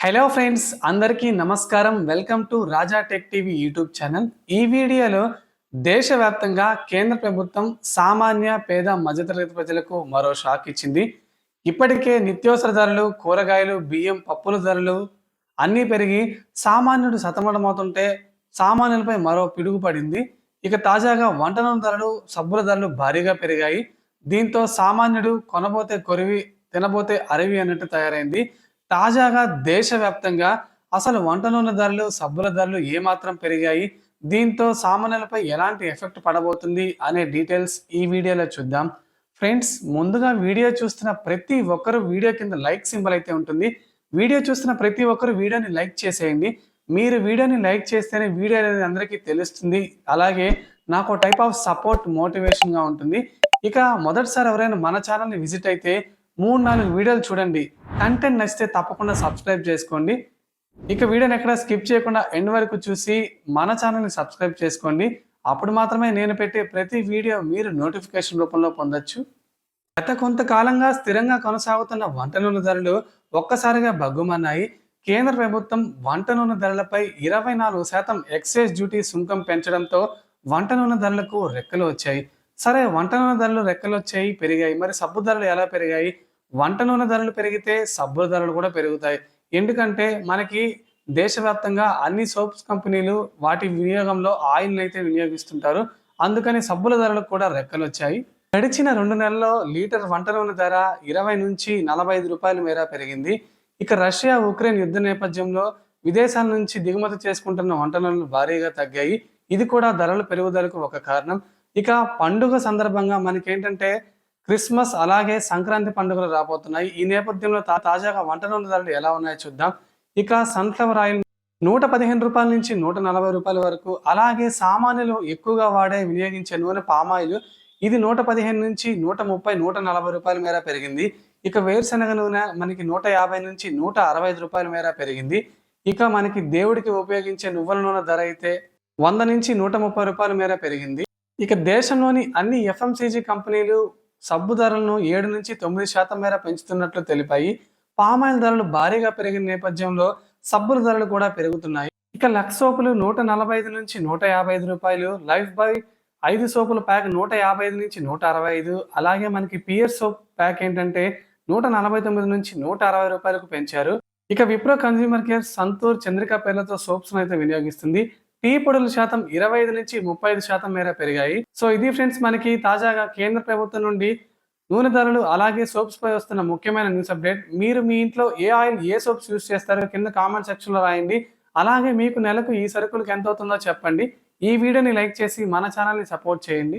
Hello friends అందరికీ నమస్కారం. Welcome to Raja tech TV YouTube channel ఈ వీడియోలో దేశవ్యాప్తంగా కేంద్ర ప్రభుత్వం సామాన్య పేద మధ్యతరగతి ప్రజలకు మరో షాక్ ఇచ్చింది. ఇప్పటికే నిత్యావసర ధరలు కూరగాయలు బియ్యం పప్పుల ధరలు అన్నీ పెరిగి సామాన్యుడు సతమతమవుతుంటే సామాన్యులపై మరో పిడుగు పడింది ఇక తాజాగా వంటనం ధరలు సబ్బుల ధరలు భారీగా పెరిగాయి. దీంతో సామాన్యుడు కొనబోతే కొరివి తినబోతే అరవి అన్నట్టు తయారైంది. తాజాగా దేశవ్యాప్తంగా అసలు వంట నూనె ధరలు సబ్బుల ధరలు ఏమాత్రం పెరిగాయి? దీంతో సామాన్యులపై ఎలాంటి ఎఫెక్ట్ పడబోతుంది అనే డీటెయిల్స్ ఈ వీడియోలో చూద్దాం. ఫ్రెండ్స్ ముందుగా వీడియో చూస్తున్న ప్రతి ఒక్కరు వీడియో కింద లైక్ సింబల్ అయితే ఉంటుంది. వీడియో చూస్తున్న ప్రతి ఒక్కరు వీడియోని లైక్ చేసేయండి. మీరు వీడియోని లైక్ చేస్తేనే వీడియో అనేది అందరికీ తెలుస్తుంది. అలాగే నాకు టైప్ ఆఫ్ సపోర్ట్ మోటివేషన్గా ఉంటుంది. ఇక మొదటిసారి ఎవరైనా మన ఛానల్ని విజిట్ అయితే మూడు నాలుగు వీడియోలు చూడండి. కంటెంట్ నచ్చితే తప్పకుండా సబ్స్క్రైబ్ చేసుకోండి. ఇక వీడియోని ఎక్కడ స్కిప్ చేయకుండా ఎండ్ వరకు చూసి మన ఛానల్ని సబ్స్క్రైబ్ చేసుకోండి. అప్పుడు మాత్రమే నేను పెట్టే ప్రతి వీడియో మీరు నోటిఫికేషన్ రూపంలో పొందొచ్చు. గత కొంతకాలంగా స్థిరంగా కొనసాగుతున్న వంట నూనె ధరలు ఒక్కసారిగా భగ్గుమన్నాయి. కేంద్ర ప్రభుత్వం వంట నూనె ధరలపై ఇరవై నాలుగు శాతం ఎక్సైజ్ డ్యూటీ సుంకం పెంచడంతో వంట నూనె ధరలకు రెక్కలు వచ్చాయి. సరే వంట నూనె ధరలు రెక్కలు వచ్చాయి పెరిగాయి. మరి సబ్బు ధరలు ఎలా పెరిగాయి? వంట నూనె ధరలు పెరిగితే సబ్బుల ధరలు కూడా పెరుగుతాయి. ఎందుకంటే మనకి దేశవ్యాప్తంగా అన్ని సోప్స్ కంపెనీలు వాటి వినియోగంలో ఆయిల్ని అయితే వినియోగిస్తుంటారు. అందుకని సబ్బుల ధరలకు కూడా రెక్కలు వచ్చాయి గడిచిన రెండు నెలల్లో లీటర్ వంట నూనె ధర ఇరవై నుంచి నలభై ఐదు రూపాయల మేర పెరిగింది. ఇక రష్యా ఉక్రెయిన్ యుద్ధ నేపథ్యంలో విదేశాల నుంచి దిగుమతి చేసుకుంటున్న వంట నూనెలు భారీగా తగ్గాయి. ఇది కూడా ధరల పెరుగుదలకు ఒక కారణం. ఇక పండుగ సందర్భంగా మనకేంటంటే క్రిస్మస్ అలాగే సంక్రాంతి పండుగలు రాబోతున్నాయి. ఈ నేపథ్యంలో తా- తాజాగా వంట నూనె ధరలు ఎలా ఉన్నాయో చూద్దాం. ఇక సన్ఫ్లవర్ ఆయిల్ నూట పదిహేను రూపాయల నుంచి నూట నలభై రూపాయల వరకు అలాగే సామాన్యులు ఎక్కువగా వాడే వినియోగించే నూనె పామాయిల్. ఇది నూట పదిహేను నుంచి నూట ముప్పై నూట నలభై రూపాయల మేర పెరిగింది. ఇక వేరుశనగ నూనె మనకి నూట యాభై నుంచి నూట అరవై ఐదు రూపాయల మేర పెరిగింది. ఇక మనకి దేవుడికి ఉపయోగించే నువ్వుల నూనె ధర అయితే వంద నుంచి నూట ముప్పై రూపాయల మేర పెరిగింది. ఇక దేశంలోని అన్ని ఎఫ్ఎంసీజీ కంపెనీలు సబ్బు ధరలను ఏడు నుంచి తొమ్మిది శాతం మేర పెంచుతున్నట్లు తెలిపాయి. పామాయిల్ ధరలు భారీగా పెరిగిన నేపథ్యంలో సబ్బుల ధరలు కూడా పెరుగుతున్నాయి. ఇక లక్స్ సోపులు నూట నలభై ఐదు నుంచి నూట యాభై ఐదు రూపాయలు లైఫ్ బాయ్ ఐదు సోపుల ప్యాక్ నూట యాభై ఐదు నుంచి నూట అరవై ఐదు అలాగే మనకి పియర్ సోప్ ప్యాక్ ఏంటంటే నూట నలభై తొమ్మిది నుంచి నూట అరవై రూపాయలకు పెంచారు. ఇక Wipro consumer care Santoor Chandrika పేర్లతో సోప్స్ను అయితే వినియోగిస్తుంది. టీ పొడుల శాతం ఇరవై ఐదు నుంచి ముప్పై ఐదు శాతం మేర పెరిగాయి. సో ఇది ఫ్రెండ్స్ మనకి తాజాగా కేంద్ర ప్రభుత్వం నుండి నూనె ధరలు అలాగే సోప్స్ పై వస్తున్న ముఖ్యమైన న్యూస్ అప్డేట్. మీరు మీ ఇంట్లో ఏ ఆయిల్ ఏ సోప్స్ యూస్ చేస్తారో కింద కామెంట్ సెక్షన్లో రాయండి. అలాగే మీకు నెలకు ఈ సరుకులకు ఎంత అవుతుందో చెప్పండి. ఈ వీడియోని లైక్ చేసి మన ఛానల్ని సపోర్ట్ చేయండి.